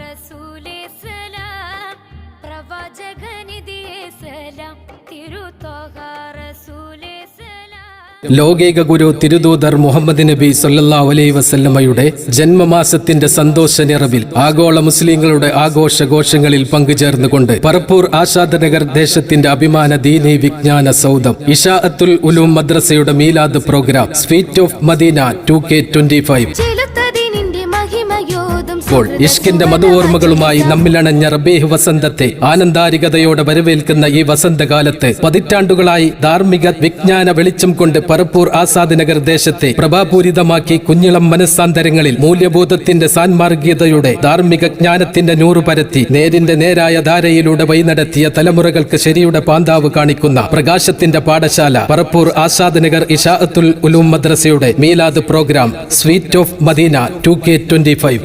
റസൂലേ സലാം പ്രവാചകനിധിയേ സലാം തിരു ത്വാഹ റസൂലേ ലോകൈക ഗുരു തിരുദൂതർ മുഹമ്മദ് നബി സല്ലാ അലൈ വസല്ലമ്മയുടെ ജന്മമാസത്തിന്റെ സന്തോഷ നിറവിൽ ആഗോള മുസ്ലിങ്ങളുടെ ആഘോഷഘോഷങ്ങളിൽ പങ്കുചേർന്നുകൊണ്ട് പറപ്പൂർ ആശാദനഗർ ദേശത്തിന്റെ അഭിമാന ദീനി വിജ്ഞാന സൗദം Ishaathul Uloom മദ്രസയുടെ Milad program sweet of Medina two K twenty five ഇപ്പോൾ ഇഷ്കിന്റെ മധുഓർമ്മകളുമായി നമ്മിലണഞ്ഞ റബീഹ് വസന്തത്തെ ആനന്ദാരികതയോടെ വരവേൽക്കുന്ന ഈ വസന്തകാലത്ത് പതിറ്റാണ്ടുകളായി ധാർമ്മിക വിജ്ഞാന വെളിച്ചം കൊണ്ട് പറപ്പൂർ ആസാദ് നഗർ ദേശത്തെ പ്രഭാപൂരിതമാക്കി കുഞ്ഞിളം മനസ്സാന്തരങ്ങളിൽ മൂല്യബോധത്തിന്റെ സാൻമാർഗീയതയുടെ ധാർമ്മിക ജ്ഞാനത്തിന്റെ നൂറ് പരത്തി നേരിന്റെ നേരായ ധാരയിലൂടെ വഴിനടത്തിയ തലമുറകൾക്ക് ശരിയുടെ പാന്താവ് കാണിക്കുന്ന പ്രകാശത്തിന്റെ പാഠശാല Parappur Azad Nagar Ishaathul Uloom മദ്രസയുടെ Milad program sweet of Medina two K twenty five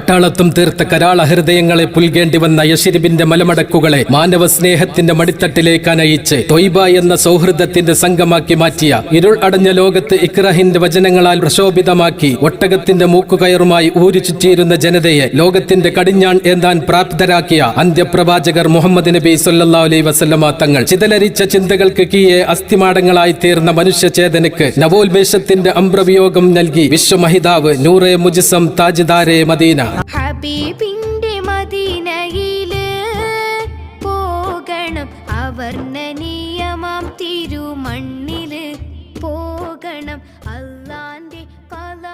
കാട്ടാളത്തും തീർത്ത കരാള ഹൃദയങ്ങളെ പുൽകേണ്ടി വന്ന യശിരിബിന്റെ മലമടക്കുകളെ മാനവ സ്നേഹത്തിന്റെ മടിത്തട്ടിലേക്ക് അനയിച്ച് തൊയ്ബ എന്ന സൗഹൃദത്തിന്റെ സംഘമാക്കി മാറ്റിയ ഇരുൾ അടഞ്ഞ ലോകത്ത് ഇക്രഹിന്റെ വചനങ്ങളാൽ പ്രശോഭിതമാക്കി ഒട്ടകത്തിന്റെ മൂക്കുകയറുമായി ഊരു ചുറ്റിയിരുന്ന ജനതയെ ലോകത്തിന്റെ കടിഞ്ഞാൺ എന്താൻ പ്രാപ്തരാക്കിയ അന്ത്യപ്രവാചകർ മുഹമ്മദ് നബി സല്ലാ അലൈ വസല്ലമ തങ്ങൾ ചിതലരിച്ച ചിന്തകൾക്ക് കീയെ അസ്ഥിമാടങ്ങളായി തീർന്ന മനുഷ്യചേതനക്ക് നവോൽമേഷത്തിന്റെ അമ്പ്രവിയോഗം നൽകി വിശ്വമഹിതാവ് നൂറെ മുജിസം താജ്ദാരെ മദീന. ഹബീബിന്റെ മദീനയിൽ പോകണം. അവർണനീയമാം തിരുമണ്ണിൽ പോകണം. അല്ലാന്റെ കല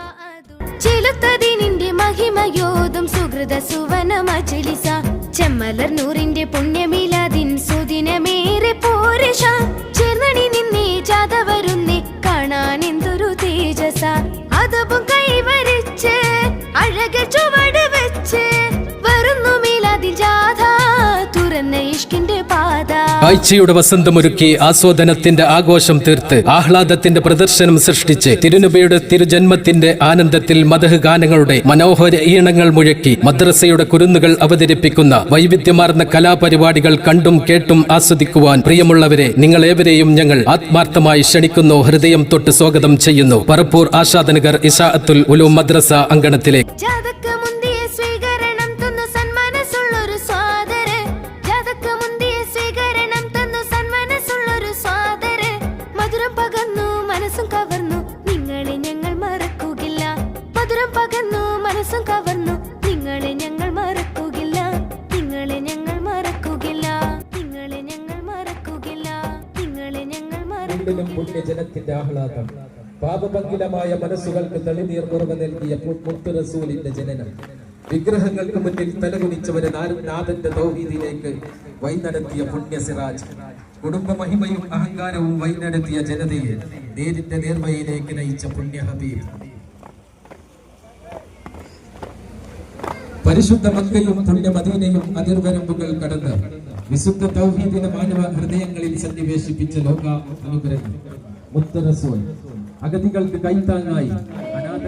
ചെലുത്തതിനിന്റെ മഹിമയോതും സുഹൃത സുവന മജലിസ. ചെമ്മലർ നൂറിന്റെ പുണ്യമിലാതിൻ സുദിനമേറെ പോരഷ ചെന്നണി നിന്നേ വരുന്നേ കാണാൻ എന്തൊരു തേജസ. അതവും കൈവരിച്ച് കാഴ്ചയുടെ വസന്തമൊരുക്കി ആസ്വാദനത്തിന്റെ ആഘോഷം തീർത്ത് ആഹ്ലാദത്തിന്റെ പ്രദർശനം സൃഷ്ടിച്ച് തിരുനബിയുടെ തിരുജന്മത്തിന്റെ ആനന്ദത്തിൽ മതഹ് ഗാനങ്ങളുടെ മനോഹര ഈണങ്ങൾ മുഴക്കി മദ്രസയുടെ കുരുന്നുകൾ അവതരിപ്പിക്കുന്ന വൈവിധ്യമാർന്ന കലാപരിപാടികൾ കണ്ടും കേട്ടും ആസ്വദിക്കുവാൻ പ്രിയമുള്ളവരെ നിങ്ങളേവരെയും ഞങ്ങൾ ആത്മാർത്ഥമായി ക്ഷണിക്കുന്നു. ഹൃദയം തൊട്ട് സ്വാഗതം ചെയ്യുന്നു. പറപ്പൂർ ആശാദനഗർ ഇഷാഅത്തുൽ ഉലൂം മദ്രസ അങ്കണത്തിലേക്ക്. പാപഭംഗിലമായ മനസ്സുകൾക്ക് തെളിനീർ കുറവ് നൽകിയ മുത്തു റസൂലിന്റെ ജനനം. വിഗ്രഹങ്ങൾക്ക് മുന്നിൽ തലകുനിച്ചവരെ നാഥന്റെ ദൗഹീദിലേക്ക് വൈനടത്തിയ പുണ്യസിറാജ്. കുടുംബ മഹിമയും അഹങ്കാരവും വൈനടത്തിയ ജനതയെ നേരിന്റെ നേർമയിലേക്ക് നയിച്ച പുണ്യ ഹബീബ്. പരിശുദ്ധ മക്കയും പുണ്യ മദീനയും അതിർവരമ്പുകൾ കടന്ന് വിശുദ്ധ തൗഹീദിനെ മാനവ ഹൃദയങ്ങളിൽ സന്നിവേശിപ്പിച്ച ലോക അനുഗ്രഹം മുത്തറസൂൽ. അഗതികൾക്ക് കൈത്താങ്ങായി. അനാഥ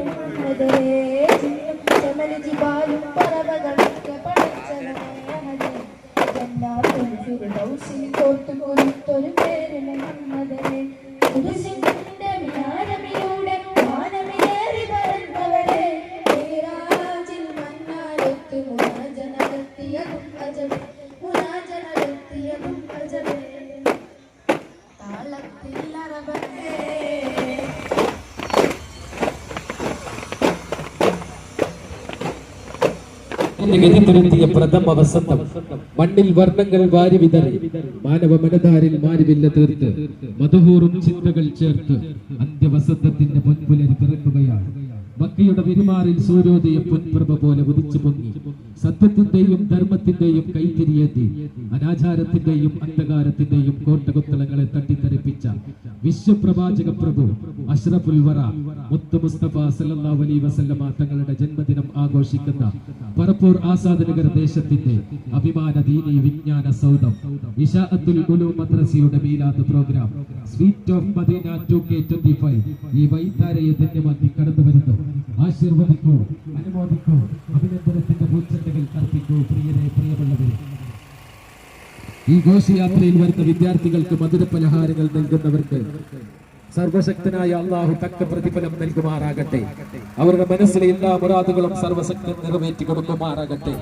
ജിബാലും പറവകളൊക്കെ പടച്ചവനെ ജന്നാത്തുൽ ഫിർദൗസിൽ ഗതിത്തുരുത്തിയ പ്രഥമ വസന്തം. മണ്ണിൽ വർണങ്ങൾ വാരി വിതറി. മാനവ മനധാരിൽ മാരിവില്ല തീർത്ത്. മധുഹൂറും ചിന്തകൾ ചേർത്ത് അന്ത്യവസന്തത്തിന്റെ പൊൻപുലരി പിറക്കുകയാണ്. ഭക്തിയുടെ വിരുമാറിൽ സൂര്യോദയ പൊൻപ്രഭ പോലെ ഉദിച്ചു പൊങ്ങി സത്യത്തിന്റെയും ധർമ്മത്തിന്റെയും കൈത്തിരിയേറ്റി അനാചാരത്തിന്റെയും അന്ധകാരത്തിന്റെയും കോട്ടകൊത്തളങ്ങളെ തട്ടിത്തെറിപ്പിച്ച വിശ്വപ്രവാചക പ്രഭു അഷ്റഫുൽ വറ മുത്ത് മുസ്തഫ സല്ലല്ലാഹു അലൈഹി വസല്ലമ തങ്ങളുടെ ജന്മദിനം ആഘോഷിക്കുന്ന പറപ്പൂർ ആസാദ് നഗർ ദേശത്തിന്റെ അഭിമാന ദീനി വിജ്ഞാന സൗധം Ishaathul Uloom മദ്രസയുടെ Milad program sweet of Medina 2K25 ഈ വൈത്താരയെ ധന്യമാക്കി കടന്നു വരുന്നു ആശീർവദിക്കൂ അനുമോദിക്കൂ അഭിനന്ദനത്തിന്റെ പൂച്ചെണ്ടുകൾ അർപ്പിക്കൂ പ്രിയരെ പ്രിയമുള്ളവരെ ഈ ഘോഷയാത്രയിൽ വരുന്ന വിദ്യാർത്ഥികൾക്ക് മധുരപലഹാരങ്ങൾ നൽകുന്നവർക്ക് സർവശക്തനായ അള്ളാഹു തക്ക പ്രതിഫലം നൽകുമാറാകട്ടെ. അവരുടെ മനസ്സിലെ എല്ലാ മുറാദുകളും സർവശക്തൻ നിറവേറ്റി കൊടുക്കുമാറാകട്ടെ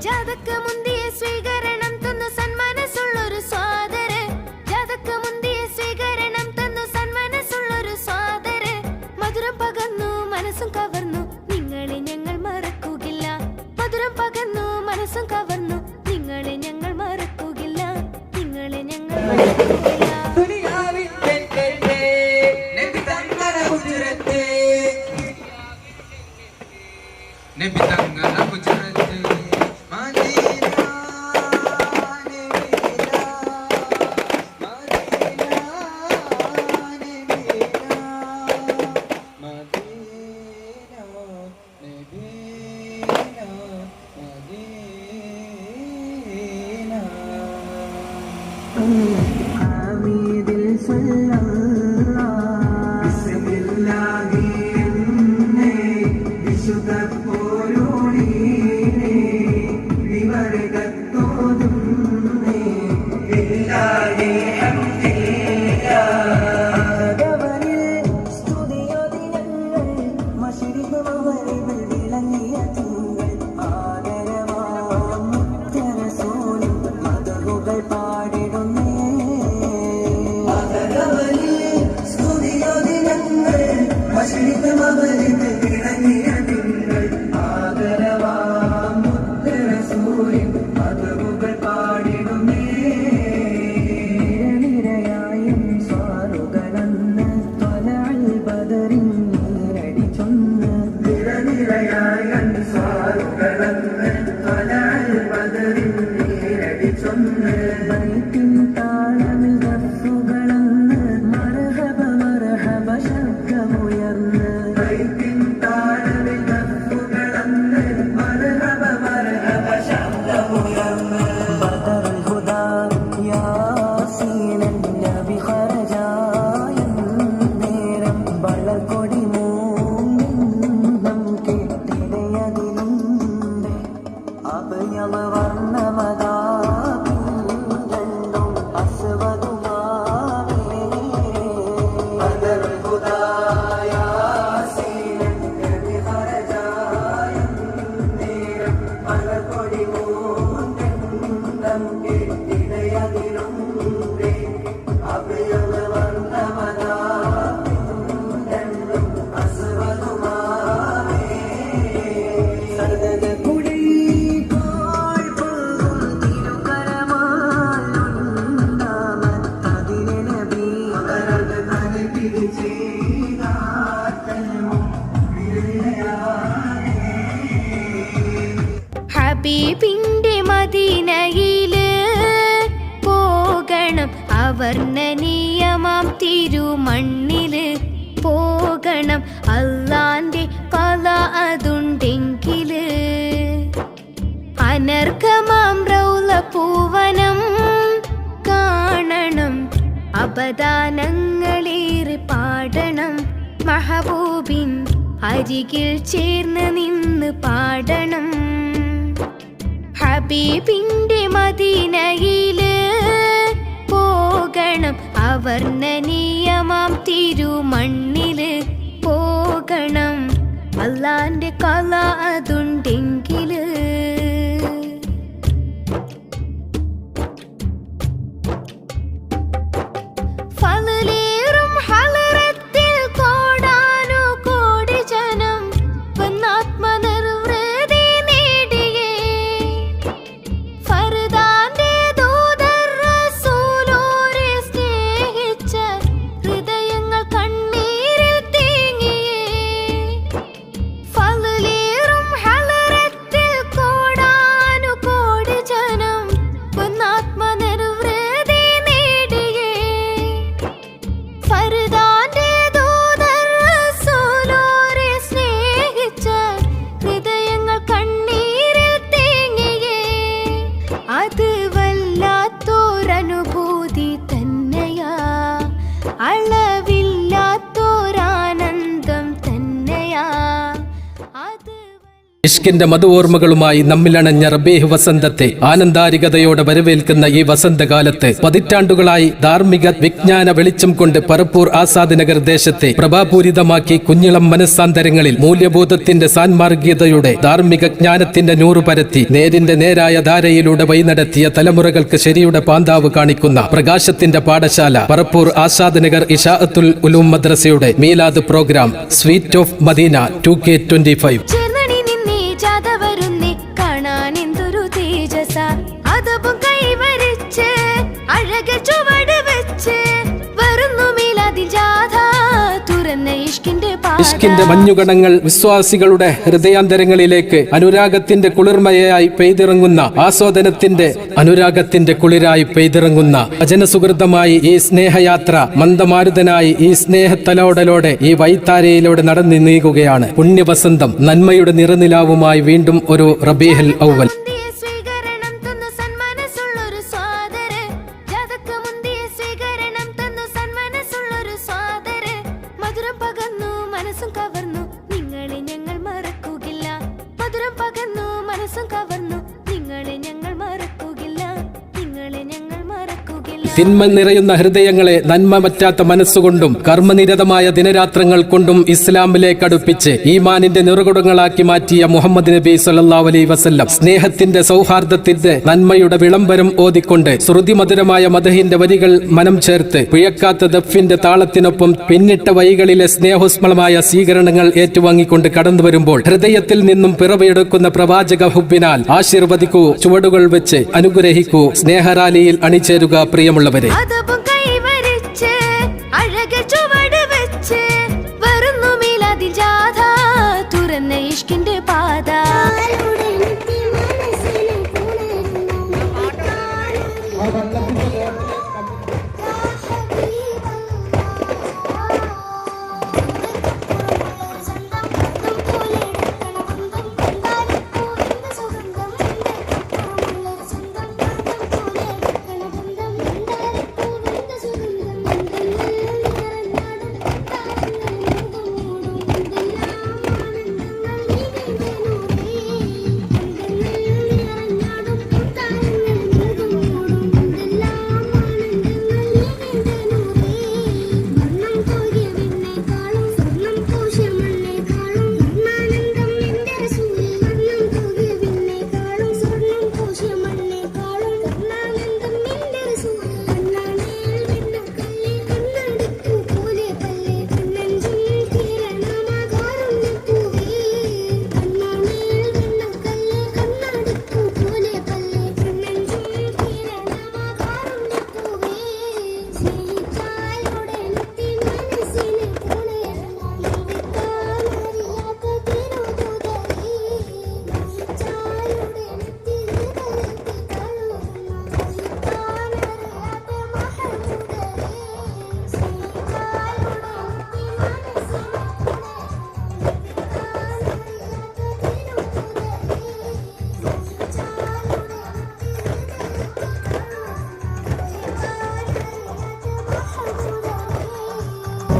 弯的路。തിരുമണ്ണിൽ പോകണം. അള്ളാന്റെ കല അതുണ്ടെങ്കിൽ. അനർഘമാം റൗല പൂവനം കാണണം. അപദാനങ്ങളേറെ പാടണം. മഹബൂബിൻ അരികിൽ ചേർന്ന് നിന്ന് പാടണം. ഹബീബിന്റെ മദീനയിൽ പോകണം. അവർണനീയമാം തിരുമണ്ണിൽ പോകണം. അല്ലാന്റെ കല അതുണ്ടെങ്കിൽ. ഫല ഇഷ്കിന്റെ മധുഓർമ്മകളുമായി നമ്മിലണഞ്ഞ റബീഹ് വസന്തത്തെ ആനന്ദാരികതയോടെ വരവേൽക്കുന്ന ഈ വസന്തകാലത്ത് പതിറ്റാണ്ടുകളായി ധാർമ്മിക വിജ്ഞാന വെളിച്ചം കൊണ്ട് പറപ്പൂർ ആസാദ് നഗർ ദേശത്തെ പ്രഭാപൂരിതമാക്കി കുഞ്ഞിളം മനസ്സാന്തരങ്ങളിൽ മൂല്യബോധത്തിന്റെ സാൻമാർഗീയതയുടെ ധാർമ്മിക ജ്ഞാനത്തിന്റെ നൂറ് പരത്തി നേരിന്റെ നേരായ ധാരയിലൂടെ വഴിനടത്തിയ തലമുറകൾക്ക് ശരിയുടെ പാന്താവ് കാണിക്കുന്ന പ്രകാശത്തിന്റെ പാഠശാല Parappur Azad Nagar Ishaathul Uloom മദ്രസയുടെ Milad program sweet of Medina two K twenty five ഇഷ്കിന്റെ മഞ്ഞുകണങ്ങൾ വിശ്വാസികളുടെ ഹൃദയാന്തരങ്ങളിലേക്ക് അനുരാഗത്തിന്റെ കുളിർമയായി പെയ്തിറങ്ങുന്ന ആസ്വാദനത്തിന്റെ അനുരാഗത്തിന്റെ കുളിരായി പെയ്തിറങ്ങുന്ന ഭജനസുഹൃതമായി ഈ സ്നേഹയാത്ര മന്ദമാരുതനായി ഈ സ്നേഹത്തലോടലോടെ ഈ വൈത്താരയിലൂടെ നടന്നു നീങ്ങുകയാണ്. പുണ്യവസന്തം നന്മയുടെ നിറനിലാവുമായി വീണ്ടും ഒരു റബീഹൽ ഔവൽ. തിന്മ നിറയുന്ന ഹൃദയങ്ങളെ നന്മ പറ്റാത്ത മനസ്സുകൊണ്ടും കർമ്മനിരതമായ ദിനരാത്രങ്ങൾ കൊണ്ടും ഇസ്ലാമിലേക്ക് അടുപ്പിച്ച് ഈമാനിന്റെ നിറകുടങ്ങളാക്കി മാറ്റിയ മുഹമ്മദ് നബി സല്ലാ അലൈഹി വസല്ലം. സ്നേഹത്തിന്റെ സൗഹാർദ്ദത്തിന്റെ നന്മയുടെ വിളംബരം ഓതിക്കൊണ്ട് ശ്രുതിമധുരമായ മദഹിന്റെ വരികൾ മനം ചേർത്ത് പിഴക്കാത്ത ദഫിന്റെ താളത്തിനൊപ്പം പിന്നിട്ട വൈകളിലെ സ്നേഹോസ്മളമായ സ്വീകരണങ്ങൾ ഏറ്റുവാങ്ങിക്കൊണ്ട് കടന്നു വരുമ്പോൾ ഹൃദയത്തിൽ നിന്നും പിറവിയെടുക്കുന്ന പ്രവാചക ഹുബിനാൽ ആശീർവദിക്കൂ ചുവടുകൾ വെച്ച് അനുഗ്രഹിക്കൂ സ്നേഹറാലിയിൽ അണിചേരുക പ്രിയമുള്ളവരെ അതപ്പും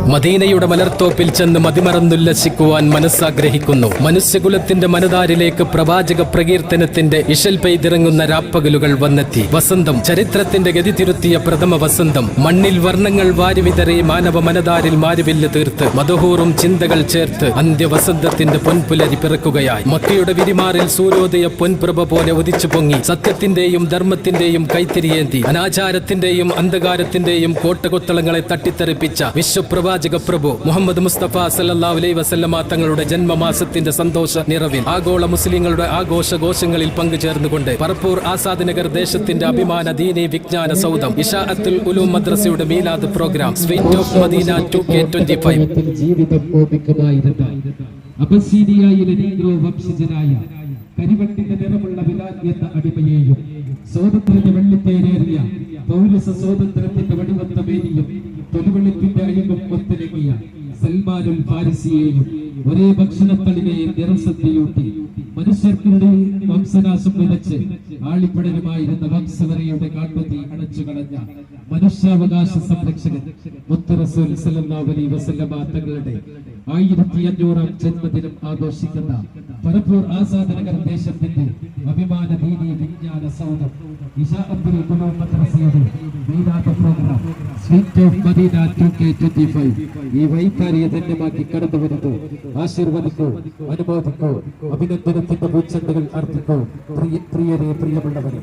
മദീനയുടെ മലർത്തോപ്പിൽ ചെന്ന് മതിമറന്നുല്ലസിക്കുവാൻ മനസ്സാഗ്രഹിക്കുന്നു. മനുഷ്യകുലത്തിന്റെ മനതാരിലേക്ക് പ്രവാചക പ്രകീർത്തനത്തിന്റെ ഇഷൽ പെയ്തിറങ്ങുന്ന രാപ്പകലുകൾ വന്നെത്തി. വസന്തം ചരിത്രത്തിന്റെ ഗതി തിരുത്തിയ പ്രഥമ വസന്തം. മണ്ണിൽ വർണങ്ങൾ വാരിവിതറി മാനവ മനതാരിൽ മാരുവില്ല് തീർത്ത്. മധുഹൂറും ചിന്തകൾ ചേർത്ത് അന്ത്യവസന്തത്തിന്റെ പൊൻപുലരി പിറക്കുകയായി. മക്കയുടെ വിരിമാറിൽ സൂര്യോദയ പൊൻപ്രഭ പോലെ ഉദിച്ചു പൊങ്ങി. സത്യത്തിന്റെയും ധർമ്മത്തിന്റെയും കൈത്തിരിയേന്തി. അനാചാരത്തിന്റെയും അന്ധകാരത്തിന്റെയും കോട്ടകൊത്തളങ്ങളെ തട്ടിത്തെറിപ്പിച്ച വിശ്വപ്രവാചക പ്രഭു മുഹമ്മദ് മുസ്തഫ സല്ലല്ലാഹു അലൈഹി വസല്ലമ തങ്ങളുടെ ജന്മമാസത്തിന്റെ സന്തോഷ നിറവിൽ ആഗോള മുസ്ലിങ്ങളുടെ ആഘോഷഘോഷങ്ങളിൽ പങ്കുചേർന്നുകൊണ്ട് പറപ്പൂർ ആസാദ് നഗർ ദേശത്തിന്റെ അഭിമാന ദീനി വിജ്ഞാന സൗധം Ishaathul Uloom മദ്രസയുടെ Milad program sweet of Medina two K twenty five കരിവണ്ടിന്റെ നിറമുള്ള എന്ന അടിമയെയും സ്വാതന്ത്ര്യത്തെ വെള്ളിത്തേരേറിയ പൗരസ സ്വാതന്ത്ര്യത്തിന്റെ വടിവത്ത മേനിയും തൊലിവെളുപ്പിന്റെ അഴികും ഒത്തിണങ്ങിയ സൽമാനും ഫാരിസിയെയും ഒരേ ഭക്ഷണത്തളികയെ നിറസദ്യയൂട്ടി മനുഷ്യർക്കിടെ വംശനാശം വിതച്ച് ആളിപ്പടരുമായിരുന്ന വംശവരയുടെ കാട്ടുതീ അടച്ചു കളഞ്ഞ മനുഷ്യാവകാശ സംരക്ഷകൻ മുത്ത് റസൂൽ സല്ലല്ലാഹു അലൈഹി വസല്ലമ തങ്ങളുടെ ആയിരത്തി അഞ്ഞൂറാം ജന്മദിനം ആഘോഷിക്കുന്ന പരപ്പൂർ ആസാദ് നഗർ ദേശത്തിന്റെ അഭിമാന ദീനി വിജ്ഞാന സൗദം ഈ വൈകാരിയെ ധന്യമാക്കി കടന്നു വരുന്നു ആശീർവദിക്കൂ അനുമോദിക്കൂ അഭിനന്ദനത്തിന്റെ പൂച്ചെണ്ടുകൾ അർപ്പിക്കൂ പ്രിയ പ്രിയരെ പ്രിയമുള്ളവരെ.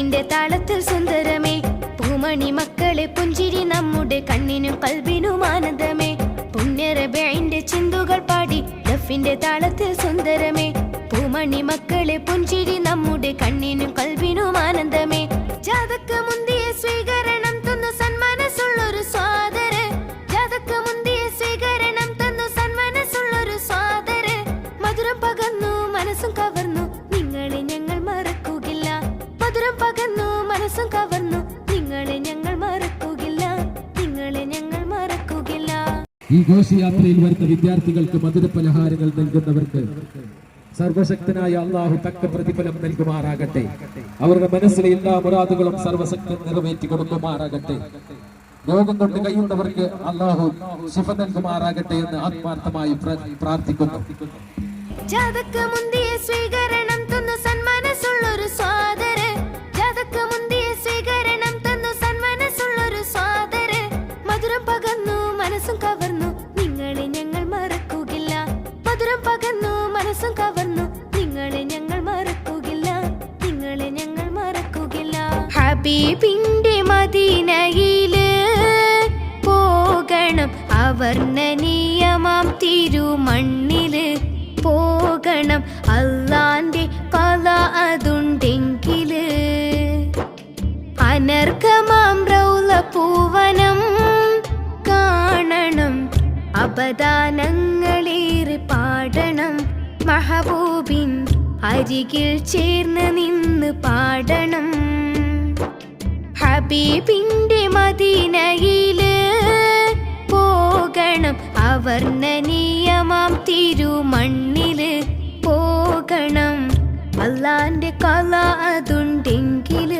പാടി ദഫിന്റെ താളത്തിൽ സുന്ദരമേ. പൂമണി മക്കളെ പുഞ്ചിരി നമ്മുടെ കണ്ണിനും കൽവിനും ആനന്ദമേ. പുണ്യറബിന്റെ ചിന്തുകൾ പാടി ദഫിന്റെ താളത്തിൽ സുന്ദരമേ. പൂമണി മക്കളെ പുഞ്ചിരി നമ്മുടെ കണ്ണിനും ഘോഷയാത്രയിൽ വരുന്ന വിദ്യാർത്ഥികൾക്ക് മധുരപലഹാരങ്ങൾ നൽകുന്നവർക്ക് സർവശക്തനായ അള്ളാഹു തക്ക പ്രതിഫലം നൽകുമാറാകട്ടെ. അവരുടെ മനസ്സിലെ എല്ലാ മുറാദുകളും സർവശക്തൻ നിറവേറ്റി കൊടുക്കുമാറാകട്ടെ രോഗം കൊണ്ട് കഴിയുന്നവർക്ക് അള്ളാഹു ശിഫ നൽകുമാറാകട്ടെ എന്ന് ആത്മാർത്ഥമായി പ്രാർത്ഥിക്കുന്നു. സ്വീകരണം മഹബൂബിൻ അരികിൽ ചേർന്ന് നിന്ന് പാടണം. ഹബീബിന്റെ മദീനയിൽ പോകണം. അവർണനീയമാം തിരുമണ്ണിൽ പോകണം. അല്ലാന്റെ കല അതുണ്ടെങ്കിൽ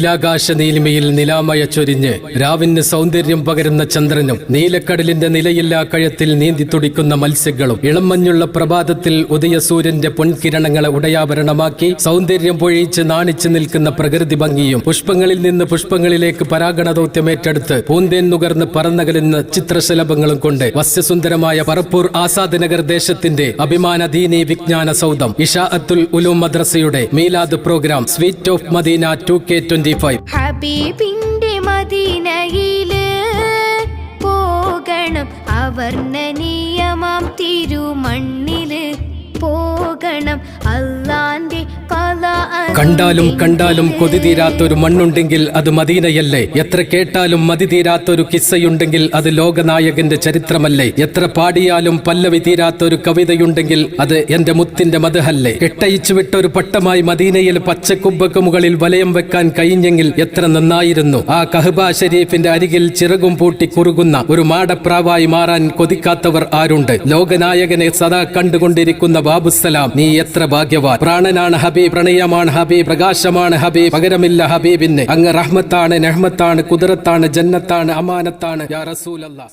നീലാകാശ നീലിമയിൽ നിലാമയ ചൊരിഞ്ഞ് രാവിന് സൗന്ദര്യം പകരുന്ന ചന്ദ്രനും നീലക്കടലിന്റെ നിലയില്ലാ കഴത്തിൽ നീന്തി തുടിക്കുന്ന മത്സ്യങ്ങളും ഇളമഞ്ഞുള്ള പ്രഭാതത്തിൽ ഉദയസൂര്യന്റെ പൊൻകിരണങ്ങളെ ഉടയാഭരണമാക്കി സൗന്ദര്യം പൊഴിച്ച് നാണിച്ചു നിൽക്കുന്ന പ്രകൃതി ഭംഗിയും പുഷ്പങ്ങളിൽ നിന്ന് പുഷ്പങ്ങളിലേക്ക് പരാഗണദൗത്യമേറ്റെടുത്ത് പൂന്തേൻ നുകർന്ന് പറന്നകലുന്ന ചിത്രശലഭങ്ങളും കൊണ്ട് വസ്യസുന്ദരമായ പറപ്പൂർ ആസാദ് നഗർ ദേശത്തിന്റെ അഭിമാന ദീനി വിജ്ഞാന സൗധം ഇഷാ Atul Uloom മദ്രസയുടെ Milad program sweet of Medina two K twenty five ഹബീബിന്റെ മദീനയിൽ പോകണം. അവർണനീയമാം തിരുമണ്ണിൽ പോകണം. കല കണ്ടാലും കണ്ടാലും കൊതി തീരാത്തൊരു മണ്ണുണ്ടെങ്കിൽ അത് മദീനയല്ലേ? എത്ര കേട്ടാലും മതി തീരാത്തൊരു കിസ്സയുണ്ടെങ്കിൽ അത് ലോകനായകന്റെ ചരിത്രമല്ലേ? എത്ര പാടിയാലും പല്ലവി തീരാത്തൊരു കവിതയുണ്ടെങ്കിൽ അത് എന്റെ മുത്തിന്റെ മതഹല്ലേ കെട്ടയിച്ചു വിട്ടൊരു പട്ടമായി മദീനയിൽ പച്ചക്കുബ്ബക്ക് മുകളിൽ വലയം വെക്കാൻ കഴിഞ്ഞെങ്കിൽ എത്ര നന്നായിരുന്നു. ആ കഹബ ഷരീഫിന്റെ അരികിൽ ചിറകും പൂട്ടി കുറുകുന്ന ഒരു മാടപ്രാവായി മാറാൻ കൊതിക്കാത്തവർ ആരുണ്ട്? ലോകനായകനെ സദാ കണ്ടുകൊണ്ടിരിക്കുന്ന ബാബുസലാം നീ എത്ര ഭാഗ്യവാൻ? പ്രാണനാണ് ഹബി പ്രണയമാണ് ഹബീബ് പ്രകാശമാണ് ഹബീബ്. പകരമില്ല ഹബീബിന്. അങ്ങ് റഹ്മത്താണ് നെഹ്മത്താണ് കുതിരത്താണ് ജന്നത്താണ് അമാനത്താണ്. യാ റസൂലല്ലാ.